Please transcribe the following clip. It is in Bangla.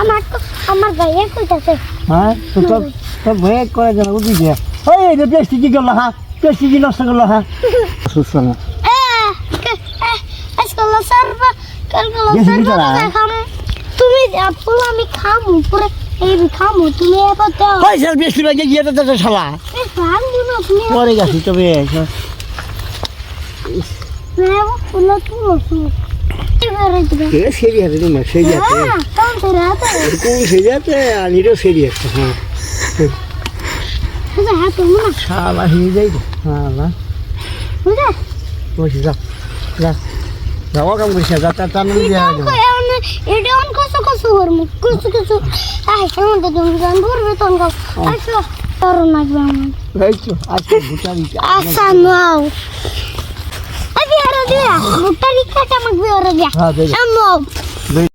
আমার তো আমার গায়ে কইতাছে হ্যাঁ তো তো তো ভয় করে ওই প্লাস্টিক কি গেল হ্যাঁ প্লাস্টিক নষ্ট করল হ্যাঁ সুস্থ না এ আজকে সারবা কালকে বেশি দিতে না। সারবা খাম তুমি ফুল আমি খামু পুরো এই খামু তুমি এবার দাও। বেশি লাগে গিয়ে তো শালা। পরে গেছি তবে শালা হিয়ে যাই শালা বুঝা বসে যা যা যাও কাম করিস যা তার নাম দিয়া এমন এটা অন কসু কসু করমু কসু কসু আই কেমন তো তুমি গান ধরবে তো গাও আসো তোর নাচবে আমার তো আজকে ভুটারি আচ্ছা নাও আদি আর দিয়া মোটা রিক্সাটা আমাকে বিয়ে দিয়া হ্যাঁ। আম্মু